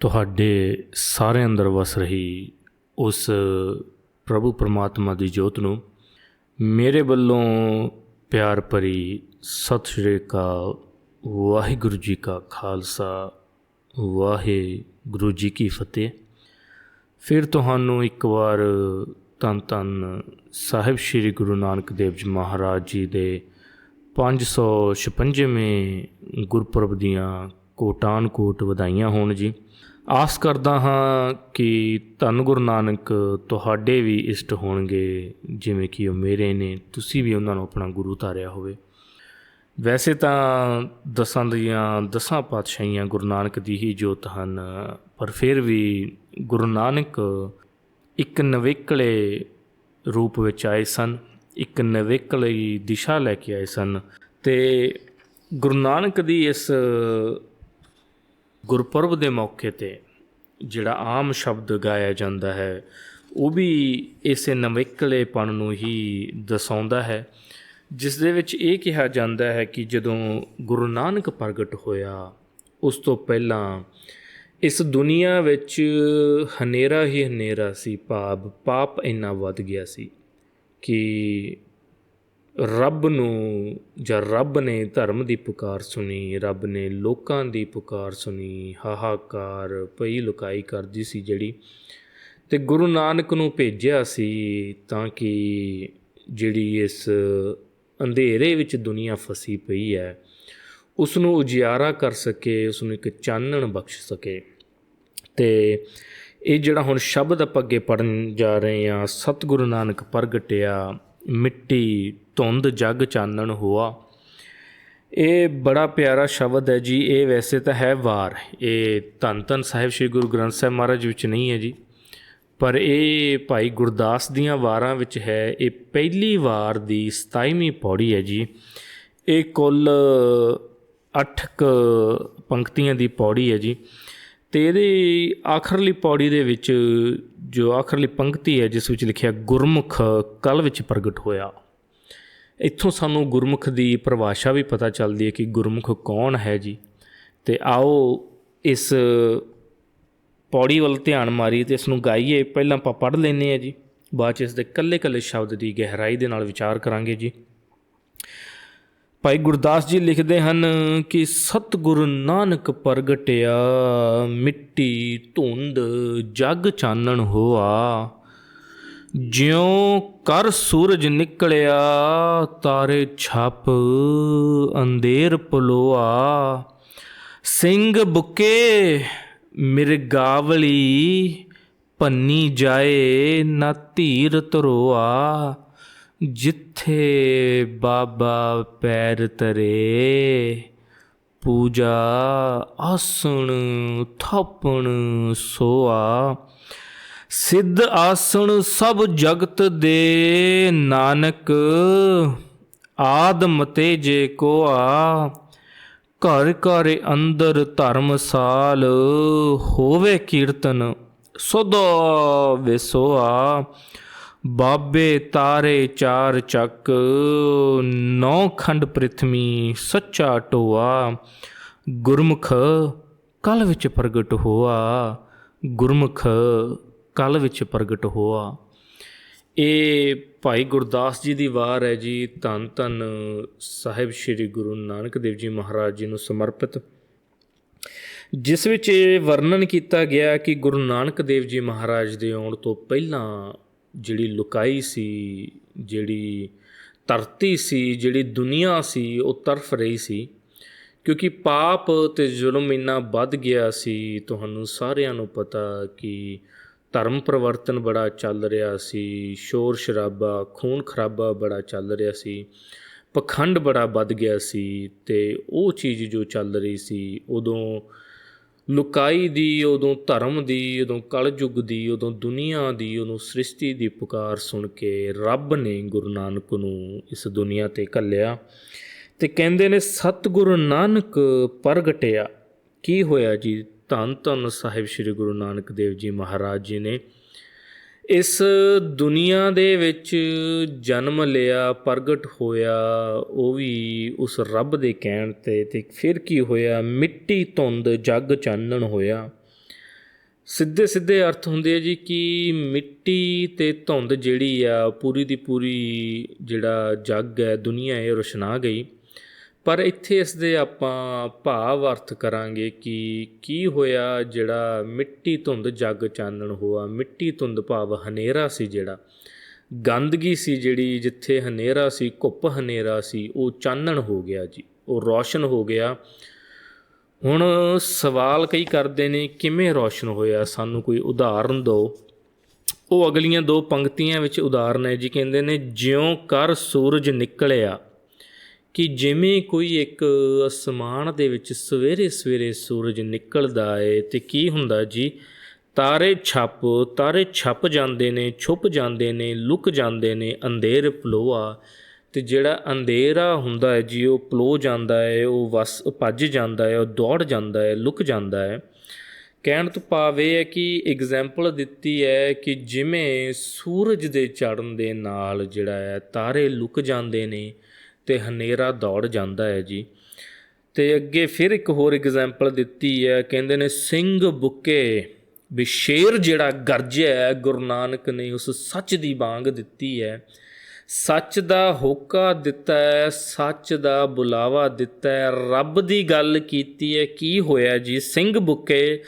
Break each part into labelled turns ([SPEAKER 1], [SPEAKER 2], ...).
[SPEAKER 1] ਤੁਹਾਡੇ ਸਾਰੇ ਅੰਦਰ ਵਸ ਰਹੀ ਉਸ ਪ੍ਰਭੂ ਪਰਮਾਤਮਾ ਦੀ ਜੋਤ ਨੂੰ ਮੇਰੇ ਵੱਲੋਂ ਪਿਆਰ ਭਰੀ ਸਤਿ ਸ਼੍ਰੀ ਅਕਾਲ, ਵਾਹਿਗੁਰੂ ਜੀ ਕਾ ਖਾਲਸਾ, ਵਾਹਿਗੁਰੂ ਜੀ ਕੀ ਫਤਿਹ। ਫਿਰ ਤੁਹਾਨੂੰ ਇੱਕ ਵਾਰ ਧੰਨ ਧੰਨ ਸਾਹਿਬ ਸ੍ਰੀ ਗੁਰੂ ਨਾਨਕ ਦੇਵ ਜੀ ਮਹਾਰਾਜ ਜੀ ਦੇ 556ਵੇਂ ਗੁਰਪੁਰਬ ਦੀਆਂ ਕੋਟਾਨ ਕੋਟ ਵਧਾਈਆਂ ਹੋਣ ਜੀ। ਆਸ ਕਰਦਾ ਹਾਂ ਕਿ ਧੰਨ ਗੁਰੂ ਨਾਨਕ ਤੁਹਾਡੇ ਵੀ ਇਸ਼ਟ ਹੋਣਗੇ, ਜਿਵੇਂ ਕਿ ਉਹ ਮੇਰੇ ਨੇ, ਤੁਸੀਂ ਵੀ ਉਹਨਾਂ ਨੂੰ ਆਪਣਾ ਗੁਰੂ ਧਾਰਿਆ ਹੋਵੇ। ਵੈਸੇ ਤਾਂ ਦਸਾਂ ਦੀਆਂ ਦਸਾਂ ਪਾਤਸ਼ਾਹੀਆਂ ਗੁਰੂ ਨਾਨਕ ਦੀ ਹੀ ਜੋਤ ਹਨ, ਪਰ ਫਿਰ ਵੀ ਗੁਰੂ ਨਾਨਕ ਇੱਕ ਨਵੇਕਲੇ ਰੂਪ ਵਿੱਚ ਆਏ ਸਨ, ਇੱਕ ਨਵੇਕਲੀ ਦਿਸ਼ਾ ਲੈ ਕੇ ਆਏ ਸਨ। ਤੇ ਗੁਰੂ ਨਾਨਕ ਦੀ ਇਸ ਗੁਰਪੁਰਬ ਦੇ ਮੌਕੇ ਤੇ ਜਿਹੜਾ ਆਮ ਸ਼ਬਦ ਗਾਇਆ ਜਾਂਦਾ ਹੈ, ਉਹ ਵੀ ਇਸੇ ਨਵੇਕਲੇਪਣ ਨੂੰ ਹੀ ਦਰਸਾਉਂਦਾ ਹੈ, ਜਿਸ ਦੇ ਵਿੱਚ ਇਹ ਕਿਹਾ ਜਾਂਦਾ ਹੈ ਕਿ ਜਦੋਂ ਗੁਰੂ ਨਾਨਕ ਪ੍ਰਗਟ ਹੋਇਆ, ਉਸ ਤੋਂ ਪਹਿਲਾਂ ਇਸ ਦੁਨੀਆ ਵਿੱਚ ਹਨੇਰਾ ਹੀ ਹਨੇਰਾ ਸੀ, ਭਾਵ ਪਾਪ ਇੰਨਾ ਵੱਧ ਗਿਆ ਸੀ ਕਿ ਰੱਬ ਨੂੰ ਜਾਂ ਰੱਬ ਨੇ ਧਰਮ ਦੀ ਪੁਕਾਰ ਸੁਣੀ, ਰੱਬ ਨੇ ਲੋਕਾਂ ਦੀ ਪੁਕਾਰ ਸੁਣੀ, ਹਾਹਾਕਾਰ ਪਈ ਲੁਕਾਈ ਕਰਦੀ ਸੀ ਜਿਹੜੀ। ਤੇ ਗੁਰੂ ਨਾਨਕ ਨੂੰ ਭੇਜਿਆ ਸੀ ਤਾਂ ਕਿ ਜਿਹੜੀ ਇਸ ਅੰਧੇਰੇ ਵਿੱਚ ਦੁਨੀਆ ਫਸੀ ਪਈ ਹੈ ਉਸ ਨੂੰ ਉਜਿਆਰਾ ਕਰ ਸਕੇ ਉਸ ਨੂੰ ਇੱਕ ਚਾਨਣ ਬਖਸ਼ ਸਕੇ। ਤੇ ਇਹ ਜਿਹੜਾ ਹੁਣ ਸ਼ਬਦ ਆਪਾਂ ਅੱਗੇ ਪੜਨ ਜਾ ਰਹੇ ਹਾਂ, ਸਤਿਗੁਰੂ ਨਾਨਕ ਪ੍ਰਗਟਿਆ, ਮਿੱਟੀ ਧੁੰਦ ਜਗ ਚਾਨਣ ਹੋਆ। ਇਹ ਬੜਾ ਪਿਆਰਾ ਸ਼ਬਦ ਹੈ ਜੀ। ਇਹ ਵੈਸੇ ਤਾਂ ਹੈ ਵਾਰ। ਇਹ ਧੰਨ ਧੰਨ ਸਾਹਿਬ ਸ੍ਰੀ ਗੁਰੂ ਗ੍ਰੰਥ ਸਾਹਿਬ ਮਹਾਰਾਜ ਵਿੱਚ ਨਹੀਂ ਹੈ ਜੀ। ਪਰ ਇਹ ਭਾਈ ਗੁਰਦਾਸ ਦੀਆਂ ਵਾਰਾਂ ਵਿੱਚ ਹੈ। ਇਹ ਪਹਿਲੀ ਵਾਰ ਦੀ 27ਵੀਂ ਪੌੜੀ ਹੈ ਜੀ। ਇਹ ਕੁੱਲ 8 ਪੰਕਤੀਆਂ ਦੀ ਪੌੜੀ ਹੈ ਜੀ। ਤੇ ਇਹਦੀ ਆਖਰਲੀ ਪੌੜੀ ਦੇ ਵਿੱਚ ਜੋ ਆਖਰਲੀ ਪੰਕਤੀ ਹੈ, ਜਿਸ ਵਿੱਚ ਲਿਖਿਆ ਗੁਰਮੁਖ ਕਲ ਵਿੱਚ ਪ੍ਰਗਟ ਹੋਇਆ। ਇੱਥੋਂ ਸਾਨੂੰ ਗੁਰਮੁਖ ਦੀ ਪਰਿਭਾਸ਼ਾ ਵੀ ਪਤਾ ਚੱਲਦੀ ਹੈ ਕਿ ਗੁਰਮੁਖ ਕੌਣ ਹੈ ਜੀ। ਤੇ ਆਓ ਇਸ ਪੌੜੀ ਵੱਲ ਧਿਆਨ ਮਾਰੀ ਤੇ ਇਸ ਨੂੰ ਗਾਈਏ। ਪਹਿਲਾਂ ਆਪਾਂ ਪੜ੍ਹ ਲੈਨੇ ਆ ਜੀ। ਬਾਅਦ ਚ ਇਸ ਦੇ ਕੱਲੇ-ਕੱਲੇ ਸ਼ਬਦ ਦੀ ਗਹਿਰਾਈ ਦੇ ਨਾਲ ਵਿਚਾਰ ਕਰਾਂਗੇ ਜੀ। ਭਾਈ ਗੁਰਦਾਸ ਜੀ ਲਿਖਦੇ ਹਨ ਕਿ ਸਤਿਗੁਰੂ ਨਾਨਕ ਪ੍ਰਗਟਿਆ, ਮਿੱਟੀ ਧੁੰਦ ਜਗ ਚਾਨਣ ਹੋਆ। ਜਿਉ ਕਰ ਸੂਰਜ ਨਿਕਲਿਆ, ਤਾਰੇ ਛਪ ਅੰਧੇਰ ਪਲੋਆ ਸਿੰਘ ਬੁਕੇ ਮਿਰਗਾਵਲੀ ਪੰਨੀ ਜਾਏ ਨਾ ਧੀਰ ਤਰੋਆ ਜਿੱਥੇ ਬਾਬਾ ਪੈਰ ਤਰੇ ਪੂਜਾ ਆਸਣ ਥਾਪਣ ਸੋਆ। ਸਿੱਧ ਆਸਣ ਸਭ ਜਗਤ ਦੇ ਨਾਨਕ ਆਦਮ ਤੇ ਜੇ ਕੋਆ, ਘਰ ਘਰ ਅੰਦਰ ਧਰਮਸਾਲ ਹੋਵੇ ਕੀਰਤਨ ਸਦਾ ਵਿਸੋਆ। ਬਾਬੇ ਤਾਰੇ ਚਾਰ ਚੱਕ, ਨੌ ਖੰਡ ਪ੍ਰਿਥਵੀ ਸੱਚਾ ਟੋਆ ਗੁਰਮੁਖ, ਕਲ ਵਿੱਚ ਪ੍ਰਗਟ ਹੋਆ। ਗੁਰਮੁਖ ਕਲ ਵਿੱਚ ਪ੍ਰਗਟ ਹੋਆ। ਇਹ ਭਾਈ ਗੁਰਦਾਸ ਜੀ ਦੀ ਵਾਰ ਹੈ ਜੀ। ਧੰਨ ਧੰਨ ਸਾਹਿਬ ਸ੍ਰੀ ਗੁਰੂ ਨਾਨਕ ਦੇਵ ਜੀ ਮਹਾਰਾਜ ਜੀ ਨੂੰ ਸਮਰਪਿਤ। ਜਿਸ ਵਿੱਚ ਇਹ ਵਰਣਨ ਕੀਤਾ ਗਿਆ ਕਿ ਗੁਰੂ ਨਾਨਕ ਦੇਵ ਜੀ ਮਹਾਰਾਜ ਦੇ ਆਉਣ ਤੋਂ ਪਹਿਲਾਂ ਜਿਹੜੀ ਲੁਕਾਈ ਸੀ, ਜਿਹੜੀ ਧਰਤੀ ਸੀ, ਜਿਹੜੀ ਦੁਨੀਆ ਸੀ, ਉਹ ਤਰਫ ਰਹੀ ਸੀ। ਕਿਉਂਕਿ ਪਾਪ ਤੇ ਜ਼ੁਲਮ ਇੰਨਾ ਵੱਧ ਗਿਆ ਸੀ, ਤੁਹਾਨੂੰ ਸਾਰਿਆਂ ਨੂੰ ਪਤਾ ਕਿ ਧਰਮ ਪਰਿਵਰਤਨ ਬੜਾ ਚੱਲ ਰਿਹਾ ਸੀ, ਸ਼ੋਰ ਸ਼ਰਾਬਾ, ਖੂਨ ਖਰਾਬਾ ਬੜਾ ਚੱਲ ਰਿਹਾ ਸੀ, ਪਖੰਡ ਬੜਾ ਵੱਧ ਗਿਆ ਸੀ ਤੇ ਉਹ ਚੀਜ਼ ਜੋ ਚੱਲ ਰਹੀ ਸੀ, ਉਦੋਂ ਲੁਕਾਈ ਦੀ, ਉਦੋਂ ਧਰਮ ਦੀ, ਉਦੋਂ ਕਲਯੁਗ ਦੀ, ਉਦੋਂ ਦੁਨੀਆ ਦੀ, ਉਦੋਂ ਸ੍ਰਿਸ਼ਟੀ ਦੀ ਪੁਕਾਰ ਸੁਣ ਕੇ ਰੱਬ ਨੇ ਗੁਰੂ ਨਾਨਕ ਨੂੰ ਇਸ ਦੁਨੀਆ ਤੇ ਘੱਲਿਆ ਤੇ ਕਹਿੰਦੇ ਨੇ, ਸਤਿਗੁਰੂ ਨਾਨਕ ਪ੍ਰਗਟਿਆ। ਕੀ ਹੋਇਆ ਜੀ? ਧੰਨ ਧੰਨ ਸਾਹਿਬ ਸ੍ਰੀ ਗੁਰੂ ਨਾਨਕ ਦੇਵ ਜੀ ਮਹਾਰਾਜ ਜੀ ਨੇ ਇਸ ਦੁਨੀਆ ਦੇ ਵਿੱਚ ਜਨਮ ਲਿਆ, ਪ੍ਰਗਟ ਹੋਇਆ, ਉਹ ਵੀ ਉਸ ਰੱਬ ਦੇ ਕਹਿਣ ਤੇ ਤੇ ਫਿਰ ਕੀ ਹੋਇਆ? ਮਿੱਟੀ ਧੁੰਦ ਜੱਗ ਚਾਨਣ ਹੋਇਆ। ਸਿੱਧੇ ਸਿੱਧੇ ਅਰਥ ਹੁੰਦੇ ਆ ਜੀ ਕਿ ਮਿੱਟੀ ਤੇ ਧੁੰਦ ਜਿਹੜੀ ਆ, ਪੂਰੀ ਦੀ ਪੂਰੀ ਜਿਹੜਾ ਜੱਗ ਹੈ, ਦੁਨੀਆ ਹੈ ਰੁਸ਼ਨਾ ਗਈ। ਪਰ ਇੱਥੇ ਇਸ ਦੇ ਆਪਾਂ ਭਾਵ ਅਰਥ ਕਰਾਂਗੇ ਕਿ ਕੀ ਹੋਇਆ, ਜਿਹੜਾ ਮਿੱਟੀ ਧੁੰਦ ਜੱਗ ਚਾਨਣ ਹੋਆ, ਮਿੱਟੀ ਧੁੰਦ ਭਾਵ ਹਨੇਰਾ ਸੀ ਜਿਹੜਾ। ਗੰਦਗੀ ਸੀ ਜਿਹੜੀ, ਜਿੱਥੇ ਹਨੇਰਾ ਸੀ, ਘੁੱਪ ਹਨੇਰਾ ਸੀ, ਉਹ ਚਾਨਣ ਹੋ ਗਿਆ ਜੀ, ਉਹ ਰੌਸ਼ਨ ਹੋ ਗਿਆ। ਹੁਣ ਸਵਾਲ ਕਈ ਕਰਦੇ ਨੇ, ਕਿਵੇਂ ਰੌਸ਼ਨ ਹੋਇਆ? ਸਾਨੂੰ ਕੋਈ ਉਦਾਹਰਨ ਦਿਓ। ਉਹ ਅਗਲੀਆਂ ਦੋ ਪੰਕਤੀਆਂ ਵਿੱਚ ਉਦਾਹਰਨ ਹੈ ਜੀ, ਕਹਿੰਦੇ ਨੇ, ਜਿਉਂ ਕਰ ਸੂਰਜ ਨਿਕਲਿਆ ਕਿ ਜਿਵੇਂ ਕੋਈ ਇੱਕ ਅਸਮਾਨ ਦੇ ਵਿੱਚ ਸਵੇਰੇ ਸਵੇਰੇ ਸੂਰਜ ਨਿਕਲਦਾ ਏ ਤੇ ਕੀ ਹੁੰਦਾ ਜੀ? ਤਾਰੇ ਛੱਪ ਤਾਰੇ ਛੱਪ ਜਾਂਦੇ ਨੇ, ਛੁਪ ਜਾਂਦੇ ਨੇ, ਲੁਕ ਜਾਂਦੇ ਨੇ, ਅੰਧੇਰ ਪਲੋਆ। ਤੇ ਜਿਹੜਾ ਅੰਧੇਰਾ ਹੁੰਦਾ ਹੈ ਜੀ, ਉਹ ਪਲੋ ਜਾਂਦਾ ਹੈ ਉਹ ਵਸ, ਭੱਜ ਜਾਂਦਾ ਹੈ ਉਹ ਦੌੜ ਜਾਂਦਾ ਹੈ ਲੁਕ ਜਾਂਦਾ ਹੈ ਕਹਿਣ ਤੋਂ ਭਾਵ ਇਹ ਹੈ ਕਿ ਐਗਜ਼ਾਮਪਲ ਦਿੱਤੀ ਹੈ ਕਿ ਜਿਵੇਂ ਸੂਰਜ ਦੇ ਚੜ੍ਹਨ ਦੇ ਨਾਲ ਜਿਹੜਾ ਹੈ, ਤਾਰੇ ਲੁਕ ਜਾਂਦੇ ਨੇ ਤੇ ਹਨੇਰਾ ਦੌੜ ਜਾਂਦਾ ਹੈ ਜੀ। ਤੇ ਅੱਗੇ ਫਿਰ ਇੱਕ ਹੋਰ ਐਗਜ਼ਾਮਪਲ ਦਿੱਤੀ ਹੈ, ਕਹਿੰਦੇ ਨੇ ਸਿੰਘ ਬੁੱਕੇ ਵੀ ਸ਼ੇਰ ਜਿਹੜਾ ਗਰਜਿਆ ਗੁਰੂ ਨਾਨਕ ਨੇ ਉਸ ਸੱਚ ਦੀ ਬਾਂਗ ਦਿੱਤੀ ਹੈ। ਸੱਚ ਦਾ ਹੋਕਾ ਦਿੱਤਾ ਹੈ, ਸੱਚ ਦਾ ਬੁਲਾਵਾ ਦਿੱਤਾ ਹੈ। ਰੱਬ ਦੀ ਗੱਲ ਕੀਤੀ ਹੈ, ਕੀ ਹੋਇਆ ਜੀ? ਸਿੰਘ ਬੁੱਕੇ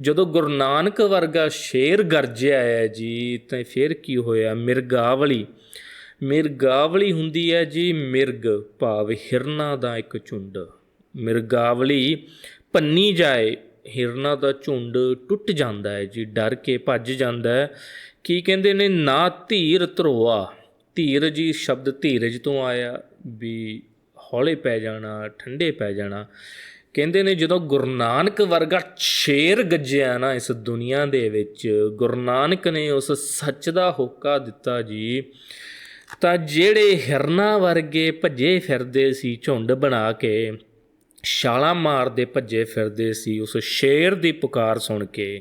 [SPEAKER 1] ਜਦੋਂ ਗੁਰੂ ਨਾਨਕ ਵਰਗਾ ਸ਼ੇਰ ਗਰਜਿਆ ਹੈ ਜੀ, ਤਾਂ ਫਿਰ ਕੀ ਹੋਇਆ? ਮਿਰਗਾਵਲੀ ਮਿਰਗਾਵਲੀ ਹੁੰਦੀ ਹੈ ਜੀ ਮਿਰਗ, ਭਾਵ ਹਿਰਨਾ ਦਾ ਇੱਕ ਝੁੰਡ। ਮਿਰਗਾਵਲੀ ਪੰਨੀ ਜਾਏ, ਹਿਰਨਾ ਦਾ ਝੁੰਡ ਟੁੱਟ ਜਾਂਦਾ ਹੈ ਜੀ, ਡਰ ਕੇ ਭੱਜ ਜਾਂਦਾ ਹੈ। ਕੀ ਕਹਿੰਦੇ ਨੇ? ਨਾ ਧੀਰ ਧਰੋਆ। ਧੀਰ ਜੀ ਸ਼ਬਦ ਧੀਰਜ ਤੋਂ ਆਇਆ ਵੀ ਹੌਲੇ ਪੈ ਜਾਣਾ, ਠੰਡੇ ਪੈ ਜਾਣਾ। ਕਹਿੰਦੇ ਨੇ ਜਦੋਂ ਗੁਰੂ ਨਾਨਕ ਵਰਗਾ ਸ਼ੇਰ ਗੱਜਿਆ ਨਾ ਇਸ ਦੁਨੀਆ ਦੇ ਵਿੱਚ, ਗੁਰੂ ਨਾਨਕ ਨੇ ਉਸ ਸੱਚ ਦਾ ਹੋਕਾ ਦਿੱਤਾ ਜੀ ਤਾਂ ਜਿਹੜੇ ਹਿਰਨਾਂ ਵਰਗੇ ਭੱਜੇ ਫਿਰਦੇ ਸੀ ਝੁੰਡ ਬਣਾ ਕੇ, ਛਾਲਾਂ ਮਾਰਦੇ ਭੱਜੇ ਫਿਰਦੇ ਸੀ, ਉਸ ਸ਼ੇਰ ਦੀ ਪੁਕਾਰ ਸੁਣ ਕੇ,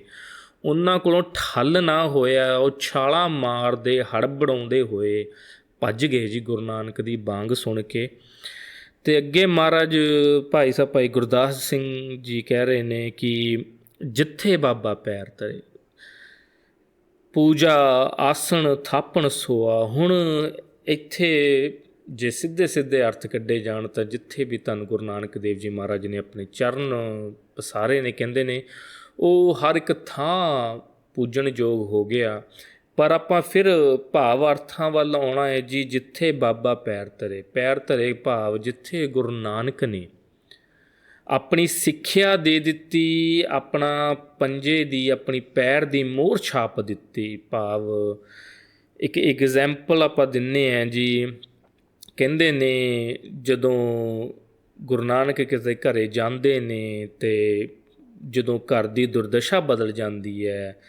[SPEAKER 1] ਉਹਨਾਂ ਕੋਲੋਂ ਠੱਲ ਨਾ ਹੋਇਆ, ਉਹ ਛਾਲਾਂ ਮਾਰਦੇ, ਹੜਬੜਾਉਂਦੇ ਹੋਏ ਭੱਜ ਗਏ ਜੀ ਗੁਰੂ ਨਾਨਕ ਦੀ ਬਾਂਗ ਸੁਣ ਕੇ। ਤੇ ਅੱਗੇ ਮਹਾਰਾਜ ਭਾਈ ਸਾਹਿਬ, ਭਾਈ ਗੁਰਦਾਸ ਸਿੰਘ ਜੀ ਕਹਿ ਰਹੇ ਨੇ ਕਿ ਜਿੱਥੇ ਬਾਬਾ ਪੈਰ ਧਰੇ, ਪੂਜਾ, ਆਸਣ, ਥਾਪਣ, ਸੋਆ, ਹੁਣ ਇੱਥੇ ਜੇ ਸਿੱਧੇ ਸਿੱਧੇ ਅਰਥ ਕੱਢੇ ਜਾਣ ਤਾਂ ਜਿੱਥੇ ਵੀ ਧੰਨ ਗੁਰੂ ਨਾਨਕ ਦੇਵ ਜੀ ਮਹਾਰਾਜ ਨੇ ਆਪਣੇ ਚਰਨ ਪਸਾਰੇ ਨੇ, ਕਹਿੰਦੇ ਨੇ, ਉਹ ਹਰ ਇੱਕ ਥਾਂ ਪੂਜਣ ਯੋਗ ਹੋ ਗਿਆ। ਪਰ ਆਪਾਂ ਫਿਰ ਭਾਵ ਅਰਥਾਂ ਵੱਲ ਆਉਣਾ ਹੈ ਜੀ, ਜਿੱਥੇ ਬਾਬਾ ਪੈਰ ਧਰੇ। ਪੈਰ ਧਰੇ ਭਾਵ ਜਿੱਥੇ ਗੁਰੂ ਨਾਨਕ ਨੇ। ਆਪਣੀ ਸਿੱਖਿਆ ਦੇ ਦਿੱਤੀ, ਆਪਣਾ ਪੰਜੇ ਦੀ, ਆਪਣੀ ਪੈਰ ਦੀ ਮੋਹਰ ਛਾਪ ਦਿੱਤੀ, ਭਾਵ ਇੱਕ ਐਗਜ਼ਾਮਪਲ ਆਪਾਂ ਦਿੰਨੇ ਆ ਜੀ, ਕਹਿੰਦੇ ਨੇ ਜਦੋਂ ਗੁਰੂ ਨਾਨਕ ਕਿਸੇ ਘਰੇ ਜਾਂਦੇ ਨੇ ਤੇ ਜਦੋਂ ਘਰ ਦੀ ਦੁਰਦਸ਼ਾ ਬਦਲ ਜਾਂਦੀ ਹੈ,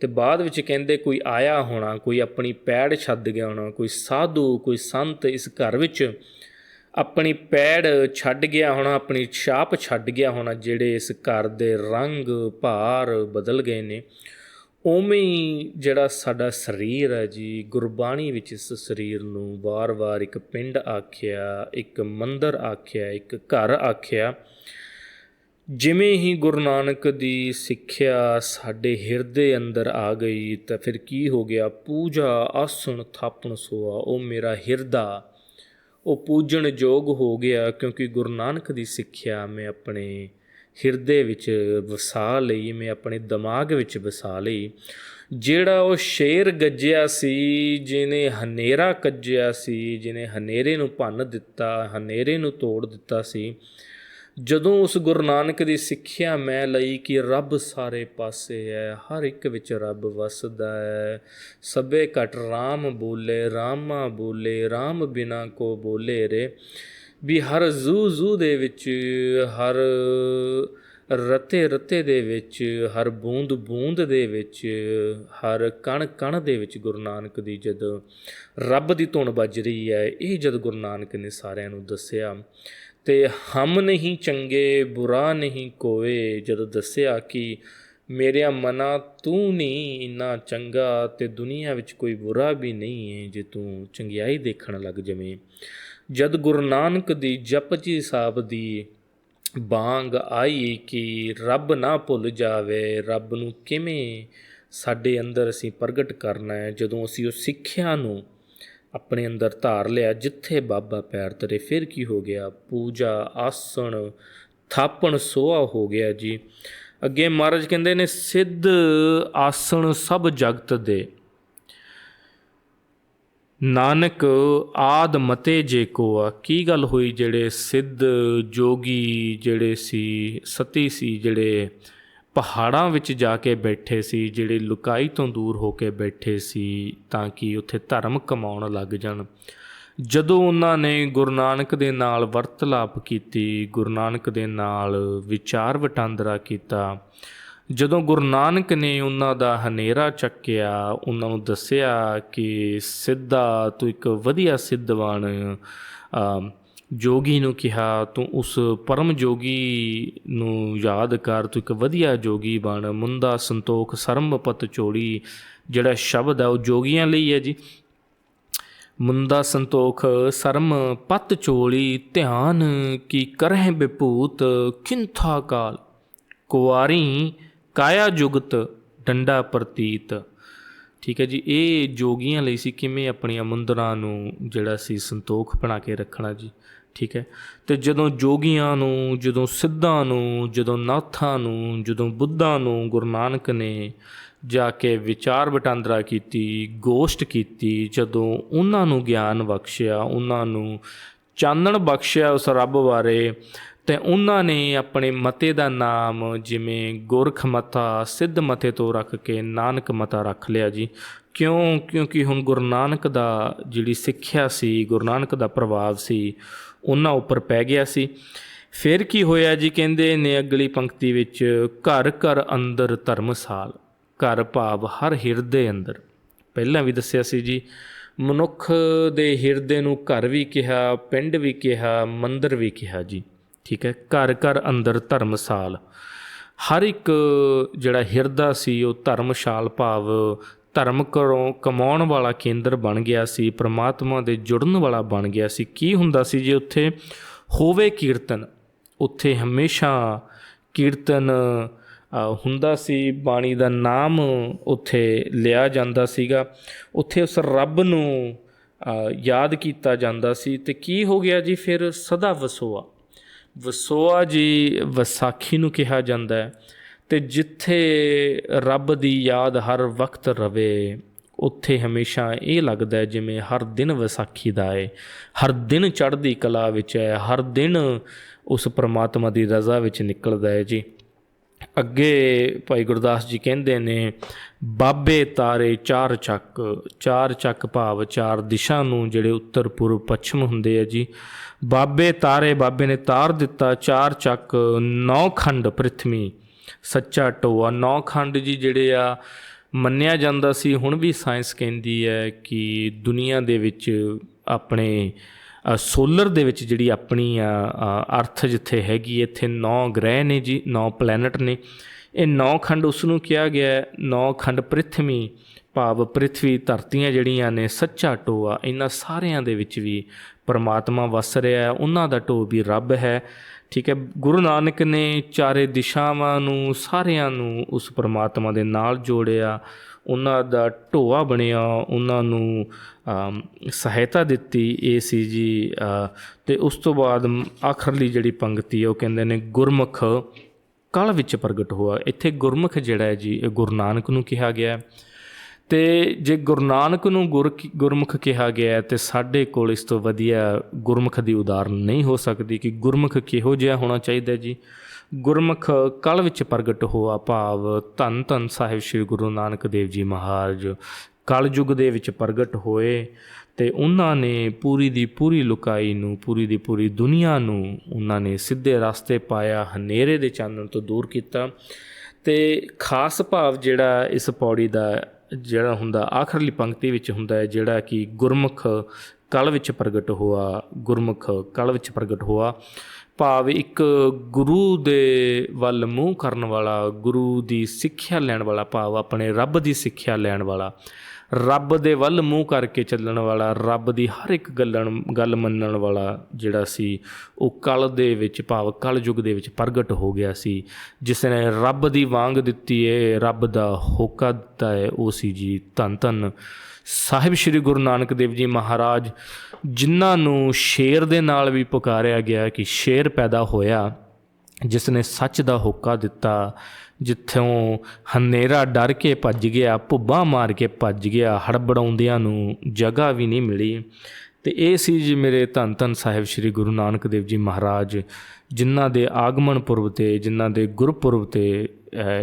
[SPEAKER 1] ਤੇ ਬਾਅਦ ਵਿੱਚ ਕਹਿੰਦੇ ਕੋਈ ਆਇਆ ਹੋਣਾ, ਕੋਈ ਆਪਣੀ ਪੈੜ ਛੱਡ ਗਿਆ ਹੋਣਾ, ਕੋਈ ਸਾਧੂ, ਕੋਈ ਸੰਤ ਇਸ ਘਰ ਵਿੱਚ ਆਪਣੀ ਪੈੜ ਛੱਡ ਗਿਆ ਹੋਣਾ, ਆਪਣੀ ਛਾਪ ਛੱਡ ਗਿਆ ਹੋਣਾ, ਜਿਹੜੇ ਇਸ ਘਰ ਦੇ ਰੰਗ ਭਾਰ ਬਦਲ ਗਏ ਨੇ ਉਵੇਂ ਹੀ ਜਿਹੜਾ ਸਾਡਾ ਸਰੀਰ ਹੈ ਜੀ, ਗੁਰਬਾਣੀ ਵਿੱਚ ਇਸ ਸਰੀਰ ਨੂੰ ਵਾਰ-ਵਾਰ ਇੱਕ ਪਿੰਡ ਆਖਿਆ, ਇੱਕ ਮੰਦਰ ਆਖਿਆ, ਇੱਕ ਘਰ ਆਖਿਆ। ਜਿਵੇਂ ਹੀ ਗੁਰੂ ਨਾਨਕ ਦੀ ਸਿੱਖਿਆ ਸਾਡੇ ਹਿਰਦੇ ਅੰਦਰ ਆ ਗਈ ਤਾਂ ਫਿਰ ਕੀ ਹੋ ਗਿਆ? ਪੂਜਾ, ਆਸਣ, ਥਾਪਣ, ਸੋਆ, ਉਹ ਮੇਰਾ ਹਿਰਦਾ। ਉਹ ਪੂਜਣ ਯੋਗ ਹੋ ਗਿਆ ਕਿਉਂਕਿ ਗੁਰੂ ਨਾਨਕ ਦੀ ਸਿੱਖਿਆ ਮੈਂ ਆਪਣੇ ਹਿਰਦੇ ਵਿੱਚ ਵਸਾ ਲਈ, ਮੈਂ ਆਪਣੇ ਦਿਮਾਗ ਵਿੱਚ ਵਸਾ ਲਈ, ਜਿਹੜਾ ਉਹ ਸ਼ੇਰ ਗੱਜਿਆ ਸੀ ਜਿਨੇ ਹਨੇਰਾ ਕੱਜਿਆ ਸੀ ਜਿਨੇ ਹਨੇਰੇ ਨੂੰ ਭੰਨ ਦਿੱਤਾ, ਹਨੇਰੇ ਨੂੰ ਤੋੜ ਦਿੱਤਾ ਸੀ, ਜਦੋਂ ਉਸ ਗੁਰੂ ਨਾਨਕ ਦੀ ਸਿੱਖਿਆ ਮੈਂ ਲਈ ਕਿ ਰੱਬ ਸਾਰੇ ਪਾਸੇ ਹੈ, ਹਰ ਇੱਕ ਵਿੱਚ ਰੱਬ ਵਸਦਾ ਹੈ, ਸਭੇ ਘਟ RAM ਬੋਲੇ, ਰਾਮਾ ਬੋਲੇ RAM ਬਿਨਾ ਕੋ ਬੋਲੇ ਰੇ। ਵੀ ਹਰ ਜ਼ੂ ਜ਼ੂ ਦੇ ਵਿੱਚ, ਹਰ ਰਤੇ ਰਤੇ ਦੇ ਵਿੱਚ, ਹਰ ਬੂੰਦ ਬੂੰਦ ਦੇ ਵਿੱਚ, ਹਰ ਕਣ ਕਣ ਦੇ ਵਿੱਚ ਗੁਰੂ ਨਾਨਕ ਦੀ ਜਦ ਰੱਬ ਦੀ ਧੁਨ ਵੱਜ ਰਹੀ ਹੈ, ਇਹ ਜਦ ਗੁਰੂ ਨਾਨਕ ਨੇ ਸਾਰਿਆਂ ਨੂੰ ਦੱਸਿਆ, ਤੇ ਹਮ ਨਹੀਂ ਚੰਗੇ, ਬੁਰਾ ਨਹੀਂ ਕੋਏ, ਜਦੋਂ ਦੱਸਿਆ ਕਿ ਮੇਰਿਆ ਮਨਾ ਤੂੰ ਨਹੀਂ ਇੰਨਾ ਚੰਗਾ ਤੇ ਦੁਨੀਆ ਵਿੱਚ ਕੋਈ ਬੁਰਾ ਵੀ ਨਹੀਂ ਹੈ, ਜੇ ਤੂੰ ਚੰਗਿਆਈ ਦੇਖਣ ਲੱਗ ਜਵੇਂ। ਜਦ ਗੁਰੂ ਨਾਨਕ ਦੀ ਜਪਜੀ ਸਾਹਿਬ ਦੀ ਬਾਂਗ ਆਈ ਕਿ ਰੱਬ ਨਾ ਭੁੱਲ ਜਾਵੇ, ਰੱਬ ਨੂੰ ਕਿਵੇਂ ਸਾਡੇ ਅੰਦਰ ਅਸੀਂ ਪ੍ਰਗਟ ਕਰਨਾ ਹੈ? ਜਦੋਂ ਅਸੀਂ ਉਹ ਸਿੱਖਿਆ ਨੂੰ ਆਪਣੇ ਅੰਦਰ ਧਾਰ ਲਿਆ, ਜਿੱਥੇ ਬਾਬਾ ਪੈਰ ਤਰੇ ਫਿਰ ਕੀ ਹੋ ਗਿਆ? ਪੂਜਾ, ਆਸਣ, ਥਾਪਣ ਸੋਆ ਹੋ ਗਿਆ ਜੀ। ਅੱਗੇ ਮਹਾਰਾਜ ਕਹਿੰਦੇ ਨੇ, ਸਿੱਧ ਆਸਣ ਸਭ ਜਗਤ ਦੇ। ਨਾਨਕ ਆਦ ਮਤੇ ਜੇ ਆ ਕੀ ਗੱਲ ਹੋਈ ਜਿਹੜੇ ਸਿੱਧ ਜੋਗੀ ਜਿਹੜੇ ਸੀ, ਸਤੀ ਸੀ, ਜਿਹੜੇ ਪਹਾੜਾਂ ਵਿੱਚ ਜਾ ਕੇ ਬੈਠੇ ਸੀ, ਜਿਹੜੇ ਲੁਕਾਈ ਤੋਂ ਦੂਰ ਹੋ ਕੇ ਬੈਠੇ ਸੀ ਤਾਂ ਕਿ ਉੱਥੇ ਧਰਮ ਕਮਾਉਣ ਲੱਗ ਜਾਣ। ਜਦੋਂ ਉਹਨਾਂ ਨੇ ਗੁਰੂ ਨਾਨਕ ਦੇ ਨਾਲ ਵਰਤਲਾਪ ਕੀਤੀ, ਗੁਰੂ ਨਾਨਕ ਦੇ ਨਾਲ ਵਿਚਾਰ ਵਟਾਂਦਰਾ ਕੀਤਾ ਜਦੋਂ ਗੁਰੂ ਨਾਨਕ ਨੇ ਉਹਨਾਂ ਦਾ ਹਨੇਰਾ ਚੱਕਿਆ ਉਹਨਾਂ ਨੂੰ ਦੱਸਿਆ ਕਿ ਸਿੱਧਾ ਤੂੰ ਇੱਕ ਵਧੀਆ ਸਿੱਧਵਾਨ ਅ, ਜੋਗੀ ਨੂੰ ਕਿਹਾ ਤੂੰ ਉਸ ਪਰਮ ਜੋਗੀ ਨੂੰ ਯਾਦ ਕਰ ਤੂੰ ਇੱਕ ਵਧੀਆ ਜੋਗੀ ਬਣ। ਮੁੰਦਾ ਸੰਤੋਖ ਸਰਮਪਤ ਚੋੜੀ ਜਿਹੜਾ ਸ਼ਬਦ ਹੈ ਉਹ ਜੋਗੀਆਂ ਲਈ ਹੈ ਜੀ। ਮੁੰਦਾ ਸੰਤੋਖ ਸਰਮ ਪਤ ਚੋਲੀ ਧਿਆਨ ਕੀ ਕਰਹਿ ਬਿਭੂਤ ਕਿੰਥਾ ਕਾਲ? ਕੁਵਾਰੀ ਕਾਇਆ ਜੁਗਤ ਡੰਡਾ ਪ੍ਰਤੀਤ। ਠੀਕ ਹੈ ਜੀ, ਇਹ ਜੋਗੀਆਂ ਲਈ ਸੀ, ਕਿਵੇਂ ਆਪਣੀਆਂ ਮੁੰਦਰਾਂ ਨੂੰ ਜਿਹੜਾ ਸੀ ਸੰਤੋਖ ਬਣਾ ਕੇ ਰੱਖਣਾ ਜੀ। ਠੀਕ ਹੈ, ਤੇ ਜਦੋਂ ਜੋਗੀਆਂ ਨੂੰ, ਜਦੋਂ ਸਿੱਧਾਂ ਨੂੰ, ਜਦੋਂ ਨਾਥਾਂ ਨੂੰ, ਜਦੋਂ ਬੁੱਧਾਂ ਨੂੰ ਗੁਰੂ ਨਾਨਕ ਨੇ ਜਾ ਕੇ ਵਿਚਾਰ ਵਟਾਂਦਰਾ ਕੀਤੀ, ਗੋਸ਼ਟ ਕੀਤੀ, ਜਦੋਂ ਉਹਨਾਂ ਨੂੰ ਗਿਆਨ ਬਖਸ਼ਿਆ, ਉਹਨਾਂ ਨੂੰ ਚਾਨਣ ਬਖਸ਼ਿਆ ਉਸ ਰੱਬ ਬਾਰੇ ਤੇ ਉਹਨਾਂ ਨੇ ਆਪਣੇ ਮਤੇ ਦਾ ਨਾਮ ਜਿਵੇਂ ਗੁਰਖ ਮਤਾ ਸਿੱਧ ਮਤੇ ਤੋਂ ਰੱਖ ਕੇ ਨਾਨਕ ਮਤਾ ਰੱਖ ਲਿਆ ਜੀ। ਕਿਉਂ? ਕਿਉਂਕਿ ਹੁਣ ਗੁਰੂ ਨਾਨਕ ਦਾ ਜਿਹੜੀ ਸਿੱਖਿਆ ਸੀ, ਗੁਰੂ ਨਾਨਕ ਦਾ ਪ੍ਰਭਾਵ ਸੀ, ਉਹਨਾਂ ਉੱਪਰ ਪੈ ਗਿਆ ਸੀ। ਫਿਰ ਕੀ ਹੋਇਆ ਜੀ? ਕਹਿੰਦੇ ਨੇ ਅਗਲੀ ਪੰਕਤੀ ਵਿੱਚ, ਘਰ ਘਰ ਅੰਦਰ ਧਰਮਸਾਲ, ਘਰ ਭਾਵ ਹਰ ਹਿਰਦੇ ਅੰਦਰ। ਪਹਿਲਾਂ ਵੀ ਦੱਸਿਆ ਸੀ ਜੀ, ਮਨੁੱਖ ਦੇ ਹਿਰਦੇ ਨੂੰ ਘਰ ਵੀ ਕਿਹਾ, ਪਿੰਡ ਵੀ ਕਿਹਾ, ਮੰਦਰ ਵੀ ਕਿਹਾ ਜੀ। ਠੀਕ ਹੈ, ਘਰ ਘਰ ਅੰਦਰ ਧਰਮਸਾਲ। ਹਰ ਇੱਕ ਜਿਹੜਾ ਹਿਰਦਾ ਸੀ, ਉਹ ਧਰਮਸ਼ਾਲ ਭਾਵ ਧਰਮ ਕਰੋਂ, ਕਮਾਉਣ ਵਾਲਾ ਕੇਂਦਰ ਬਣ ਗਿਆ ਸੀ, ਪ੍ਰਮਾਤਮਾ ਦੇ ਜੁੜਨ ਵਾਲਾ ਬਣ ਗਿਆ ਸੀ। ਕੀ ਹੁੰਦਾ ਸੀ ਜੇ ਉੱਥੇ ਹੋਵੇ ਕੀਰਤਨ, ਉੱਥੇ ਹਮੇਸ਼ਾ ਕੀਰਤਨ ਹੁੰਦਾ ਸੀ, ਬਾਣੀ ਦਾ ਨਾਮ ਉੱਥੇ ਲਿਆ ਜਾਂਦਾ ਸੀਗਾ। ਉੱਥੇ ਉਸ ਰੱਬ ਨੂੰ ਯਾਦ ਕੀਤਾ ਜਾਂਦਾ ਸੀ। ਤੇ ਕੀ ਹੋ ਗਿਆ ਜੀ, ਫਿਰ ਸਦਾ ਵਸੋਆ। ਵਸੋਆ ਜੀ ਵਿਸਾਖੀ ਨੂੰ ਕਿਹਾ ਜਾਂਦਾ ਹੈ, ਤੇ ਜਿੱਥੇ ਰੱਬ ਦੀ ਯਾਦ ਹਰ ਵਕਤ ਰਵੇ, ਉੱਥੇ ਹਮੇਸ਼ਾ ਇਹ ਲੱਗਦਾ ਜਿਵੇਂ ਹਰ ਦਿਨ ਵਿਸਾਖੀ ਦਾ ਹੈ। ਹਰ ਦਿਨ ਚੜ੍ਹਦੀ ਕਲਾ ਵਿੱਚ ਹੈ, ਹਰ ਦਿਨ ਉਸ ਪ੍ਰਮਾਤਮਾ ਦੀ ਰਜ਼ਾ ਵਿੱਚ ਨਿਕਲਦਾ ਹੈ ਜੀ। ਅੱਗੇ ਭਾਈ ਗੁਰਦਾਸ ਜੀ ਕਹਿੰਦੇ ਨੇ, ਬਾਬੇ ਤਾਰੇ ਚਾਰ ਚੱਕ ਚਾਰ ਚੱਕ ਭਾਵ ਚਾਰ ਦਿਸ਼ਾ ਨੂੰ ਜਿਹੜੇ ਉੱਤਰ ਪੂਰਬ ਪੱਛਮ ਹੁੰਦੇ ਆ ਜੀ। ਬਾਬੇ ਤਾਰੇ, ਬਾਬੇ ਨੇ ਤਾਰ ਦਿੱਤਾ, ਚਾਰ ਚੱਕ ਨੌ ਖੰਡ ਪ੍ਰਿਥਵੀ ਸੱਚਾ ਟੋਆ ਨੌ ਖੰਡ ਜੀ ਜਿਹੜੇ ਆ, ਮੰਨਿਆ ਜਾਂਦਾ ਸੀ। ਹੁਣ ਵੀ ਸਾਇੰਸ ਕਹਿੰਦੀ ਹੈ ਕਿ ਦੁਨੀਆ ਦੇ ਵਿੱਚ ਆਪਣੇ ਸੋਲਰ ਦੇ ਵਿੱਚ ਜਿਹੜੀ ਆਪਣੀ ਅ, ਅਰਥ ਜਿੱਥੇ ਹੈਗੀ ਇੱਥੇ 9 ਗ੍ਰਹਿ ਨੇ ਜੀ 9 ਪਲੈਨਟ ਨੇ। ਇਹ 9 ਖੰਡ ਉਸ ਨੂੰ ਕਿਹਾ ਗਿਆ ਹੈ 9 ਖੰਡ ਪ੍ਰਿਥਵੀ ਭਾਵ ਪ੍ਰਿਥਵੀ ਧਰਤੀਆਂ ਜਿਹੜੀਆਂ ਨੇ ਸੱਚਾ ਟੋਆ ਇਹਨਾਂ ਸਾਰਿਆਂ ਦੇ ਵਿੱਚ ਵੀ ਪਰਮਾਤਮਾ ਵਸ ਰਿਹਾ ਹੈ ਉਹਨਾਂ ਦਾ ਟੋ ਵੀ ਰੱਬ ਹੈ। ਠੀਕ ਹੈ ਗੁਰੂ ਨਾਨਕ ਨੇ ਚਾਰੇ ਦਿਸ਼ਾਵਾਂ ਨੂੰ ਸਾਰਿਆਂ ਨੂੰ ਉਸ ਪਰਮਾਤਮਾ ਦੇ ਨਾਲ ਜੋੜਿਆ। ਉਹਨਾਂ ਦਾ ਢੋਆ ਬਣਿਆ ਉਹਨਾਂ ਨੂੰ ਸਹਾਇਤਾ ਦਿੱਤੀ ਇਹ ਸੀ ਜੀ ਅ, ਤੇ ਉਸ ਤੋਂ ਬਾਅਦ ਆਖਰਲੀ ਜਿਹੜੀ ਪੰਕਤੀ ਉਹ ਕਹਿੰਦੇ ਨੇ ਗੁਰਮੁਖ ਕਲ ਵਿੱਚ ਪ੍ਰਗਟ ਹੋਇਆ ਇੱਥੇ ਗੁਰਮੁਖ ਜਿਹੜਾ ਹੈ ਜੀ ਇਹ ਗੁਰੂ ਨਾਨਕ ਨੂੰ ਕਿਹਾ ਗਿਆ ਹੈ। ਤੇ ਜੇ ਗੁਰੂ ਨਾਨਕ ਨੂੰ ਗੁਰ ਗੁਰਮੁਖ ਕਿਹਾ ਗਿਆ ਹੈ ਤੇ ਸਾਡੇ ਕੋਲ ਇਸ ਤੋਂ ਵਧੀਆ ਗੁਰਮੁਖ ਦੀ ਉਦਾਹਰਨ ਨਹੀਂ ਹੋ ਸਕਦੀ ਕਿ ਗੁਰਮੁਖ ਕਿਹੋ ਜਿਹਾ ਹੋਣਾ ਚਾਹੀਦਾ ਜੀ। ਗੁਰਮੁਖ ਕਲ ਵਿੱਚ ਪ੍ਰਗਟ ਹੋਆ ਭਾਵ, ਧੰਨ ਧੰਨ ਸਾਹਿਬ ਸ੍ਰੀ ਗੁਰੂ ਨਾਨਕ ਦੇਵ ਜੀ ਮਹਾਰਾਜ। ਕਲ ਯੁਗ ਦੇ ਵਿੱਚ ਪ੍ਰਗਟ ਹੋਏ ਤੇ ਉਹਨਾਂ ਨੇ ਪੂਰੀ ਦੀ ਪੂਰੀ ਲੁਕਾਈ ਨੂੰ, ਪੂਰੀ ਦੀ ਪੂਰੀ ਦੁਨੀਆ ਨੂੰ ਉਹਨਾਂ ਨੇ ਸਿੱਧੇ ਰਸਤੇ ਪਾਇਆ, ਹਨੇਰੇ ਦੇ ਚਾਨਣ ਤੋਂ ਦੂਰ ਕੀਤਾ। ਤੇ ਖਾਸ ਭਾਵ ਜਿਹੜਾ ਇਸ ਪੌੜੀ ਦਾ, ਜਿਹੜਾ ਹੁੰਦਾ ਆਖਰਲੀ ਪੰਕਤੀ ਵਿੱਚ ਹੁੰਦਾ ਹੈ, ਜਿਹੜਾ ਕਿ ਗੁਰਮੁਖ ਕਲ ਵਿੱਚ ਪ੍ਰਗਟ ਹੋਆ, ਗੁਰਮੁਖ ਕਲ ਵਿੱਚ ਪ੍ਰਗਟ ਹੋਆ। ਭਾਵ ਇੱਕ ਗੁਰੂ ਦੇ ਵੱਲ ਮੂੰਹ ਕਰਨ ਵਾਲਾ, ਗੁਰੂ ਦੀ ਸਿੱਖਿਆ ਲੈਣ ਵਾਲਾ ਭਾਵ, ਆਪਣੇ ਰੱਬ ਦੀ ਸਿੱਖਿਆ ਲੈਣ ਵਾਲਾ। ਰੱਬ ਦੇ ਵੱਲ ਮੂੰਹ ਕਰਕੇ ਚੱਲਣ ਵਾਲਾ, ਰੱਬ ਦੀ ਹਰ ਇੱਕ ਗੱਲਣ, ਗੱਲ ਮੰਨਣ ਵਾਲਾ ਜਿਹੜਾ ਸੀ, ਉਹ ਕਲ ਦੇ ਵਿੱਚ ਭਾਵ ਕਲ ਯੁੱਗ ਦੇ ਵਿੱਚ ਪ੍ਰਗਟ ਹੋ ਗਿਆ ਸੀ। ਜਿਸ ਨੇ ਰੱਬ ਦੀ ਵਾਂਗ ਦਿੱਤੀ ਹੈ ਰੱਬ ਦਾ ਹੋਕਾ ਦਿੱਤਾ ਹੈ ਉਹ ਸੀ ਜੀ ਧੰਨ ਧੰਨ। ਸਾਹਿਬ ਸ੍ਰੀ ਗੁਰੂ ਨਾਨਕ ਦੇਵ ਜੀ ਮਹਾਰਾਜ, ਜਿਨ੍ਹਾਂ ਨੂੰ ਸ਼ੇਰ ਦੇ ਨਾਲ ਵੀ ਪੁਕਾਰਿਆ ਗਿਆ ਕਿ ਸ਼ੇਰ ਪੈਦਾ ਹੋਇਆ, ਜਿਸ ਨੇ ਸੱਚ ਦਾ ਹੋਕਾ ਦਿੱਤਾ ਜਿੱਥੋਂ ਹਨੇਰਾ ਡਰ ਕੇ ਭੱਜ ਗਿਆ, ਭੁੱਬਾਂ ਮਾਰ ਕੇ ਭੱਜ ਗਿਆ, ਹੜਬੜਾਉਂਦਿਆਂ ਨੂੰ ਜਗ੍ਹਾ ਵੀ ਨਹੀਂ ਮਿਲੀ। ਤੇ ਇਹ ਸੀ ਜੀ ਮੇਰੇ ਧੰਨ ਧੰਨ ਸਾਹਿਬ ਸ੍ਰੀ ਗੁਰੂ ਨਾਨਕ ਦੇਵ ਜੀ ਮਹਾਰਾਜ, ਜਿਨ੍ਹਾਂ ਦੇ ਆਗਮਨ ਪੁਰਬ ਤੇ, ਜਿਨ੍ਹਾਂ ਦੇ ਗੁਰਪੁਰਬ ਤੇ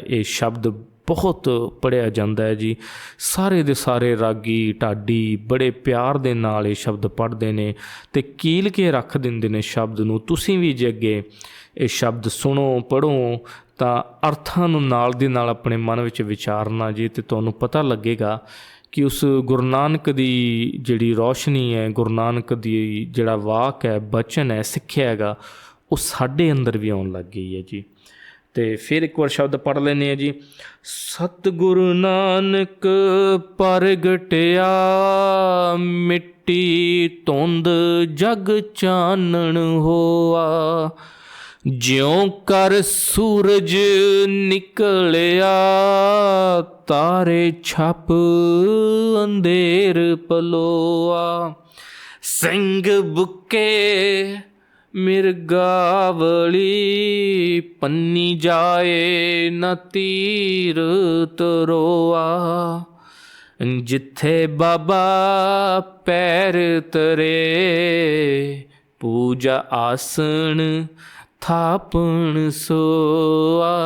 [SPEAKER 1] ਇਹ ਸ਼ਬਦ ਬਹੁਤ ਪੜਿਆ ਜਾਂਦਾ ਹੈ ਜੀ। ਸਾਰੇ ਦੇ ਸਾਰੇ ਰਾਗੀ, ਢਾਡੀ, ਬੜੇ ਪਿਆਰ ਦੇ ਨਾਲ ਇਹ ਸ਼ਬਦ ਪੜ੍ਹਦੇ ਨੇ ਤੇ ਕੀਲ ਕੇ ਰੱਖ ਦਿੰਦੇ ਨੇ ਸ਼ਬਦ ਨੂੰ। ਤੁਸੀਂ ਵੀ ਜੇ ਅੱਗੇ ਇਹ ਸ਼ਬਦ ਸੁਣੋ ਪੜੋ ਤਾਂ ਅਰਥਾਂ ਨੂੰ ਨਾਲ ਦੀ ਨਾਲ ਆਪਣੇ ਮਨ ਵਿੱਚ ਵਿਚਾਰਨਾ ਜੀ ਤੇ ਤੁਹਾਨੂੰ ਪਤਾ ਲੱਗੇਗਾ ਕਿ ਉਸ ਗੁਰੂ ਨਾਨਕ ਦੀ ਜਿਹੜੀ ਰੋਸ਼ਨੀ ਹੈ, ਗੁਰੂ ਨਾਨਕ ਦੀ ਜਿਹੜਾ ਵਾਕ ਹੈ, ਬਚਨ ਹੈ, ਸਿੱਖਿਆ ਹੈਗਾ, ਉਹ ਸਾਡੇ ਅੰਦਰ ਵੀ ਆਉਣ ਲੱਗ ਗਈ ਹੈ ਜੀ। ਤੇ ਫਿਰ ਇੱਕ ਵਾਰ ਸ਼ਬਦ ਪੜ੍ਹ ਲੈਨੇ ਆ ਜੀ। ਸਤਿਗੁਰੂ ਨਾਨਕ ਪ੍ਰਗਟਿਆ, ਮਿੱਟੀ ਧੁੰਦ ਜਗ ਚਾਨਣ ਹੋਆ। ਜਿਉ ਕਰ ਸੂਰਜ ਨਿਕਲਿਆ, ਤਾਰੇ ਛਪ ਅੰਧੇਰ ਪਲੋਆ। ਸਿੰਘ ਬੁੱਕੇ ਮਿਰਗਾਵਲੀ ਪੰਨੀ ਜਾਏ ਨ ਤੀਰ ਤਰੋਆ ਜਿੱਥੇ ਬਾਬਾ ਪੈਰ ਤਰੇ, ਪੂਜਾ ਆਸਣ ਥਾਪਣ ਸੋਆ।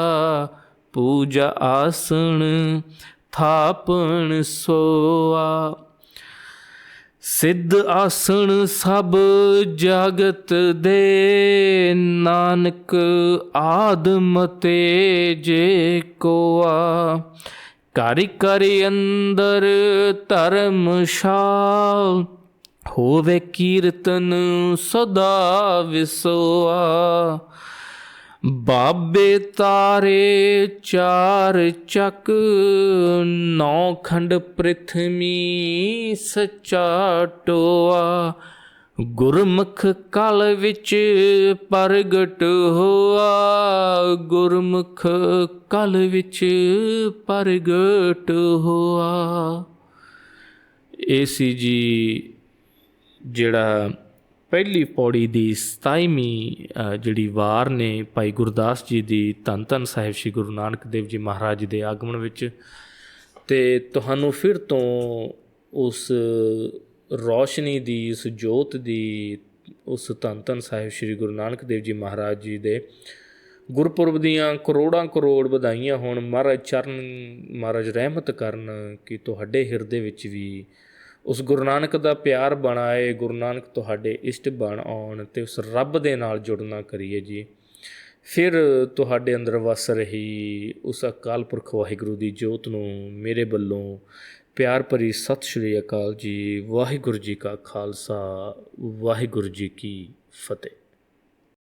[SPEAKER 1] ਪੂਜਾ ਆਸਣ ਥਾਪਣ ਸੋਆ। ਸਿੱਧ ਆਸਣ ਸਭ ਜਗਤ ਦੇ, ਨਾਨਕ ਆਦਮ ਤੇ ਜੇ ਕੋਆ। ਕਰਿ ਕਰਿ ਅੰਦਰ ਧਰਮਸ਼ਾਲ ਹੋਵੇ ਕੀਰਤਨ ਸਦਾ ਵਿਸੋਆ। ਬਾਬੇ ਤਾਰੇ ਚਾਰ ਚੱਕ, ਨੌ ਖੰਡ ਪ੍ਰਿਥਵੀ ਸੱਚਾ ਟੋਆ। ਗੁਰਮੁਖ ਕਲ ਵਿੱਚ ਪ੍ਰਗਟ ਹੋਆ। ਗੁਰਮੁਖ ਕਲ ਵਿੱਚ ਪ੍ਰਗਟ ਹੋਆ। ਇਹ ਸੀ ਜੀ ਜਿਹੜਾ ਪਹਿਲੀ ਪੌੜੀ ਦੀ 27ਵੀਂ ਜਿਹੜੀ ਵਾਰ ਨੇ ਭਾਈ ਗੁਰਦਾਸ ਜੀ ਦੀ ਧੰਨ ਧੰਨ ਸਾਹਿਬ ਸ੍ਰੀ ਗੁਰੂ ਨਾਨਕ ਦੇਵ ਜੀ ਮਹਾਰਾਜ ਜੀ ਦੇ ਆਗਮਨ ਵਿੱਚ ਤੇ ਤੁਹਾਨੂੰ ਫਿਰ ਤੋਂ ਉਸ ਰੋਸ਼ਨੀ ਦੀ, ਉਸ ਜੋਤ ਦੀ, ਉਸ ਧੰਨ ਧੰਨ ਸਾਹਿਬ ਸ੍ਰੀ ਗੁਰੂ ਨਾਨਕ ਦੇਵ ਜੀ ਮਹਾਰਾਜ ਜੀ ਦੇ ਗੁਰਪੁਰਬ ਦੀਆਂ ਕਰੋੜਾਂ ਕਰੋੜ ਵਧਾਈਆਂ ਹੋਣ, ਮਹਾਰਾਜ ਚਰਨ, ਮਹਾਰਾਜ ਰਹਿਮਤ ਕਰਨ ਕਿ ਤੁਹਾਡੇ ਹਿਰਦੇ ਵਿੱਚ ਵੀ ਉਸ ਗੁਰੂ ਨਾਨਕ ਦਾ ਪਿਆਰ ਬਣਾਏ ਗੁਰੂ ਨਾਨਕ ਤੁਹਾਡੇ ਇਸ਼ਟ ਬਣ ਆਉਣ ਤੇ ਉਸ ਰੱਬ ਦੇ ਨਾਲ ਜੁੜਨਾ ਕਰੀਏ ਜੀ। ਫਿਰ ਤੁਹਾਡੇ ਅੰਦਰ ਵਸ ਰਹੀ ਉਸ ਅਕਾਲ ਪੁਰਖ ਵਾਹਿਗੁਰੂ ਦੀ ਜੋਤ ਨੂੰ ਮੇਰੇ ਵੱਲੋਂ ਪਿਆਰ ਭਰੀ ਸਤਿ ਸ਼੍ਰੀ ਅਕਾਲ ਜੀ, ਵਾਹਿਗੁਰੂ ਜੀ ਕਾ ਖਾਲਸਾ, ਵਾਹਿਗੁਰੂ ਜੀ ਕੀ ਫਤਿਹ।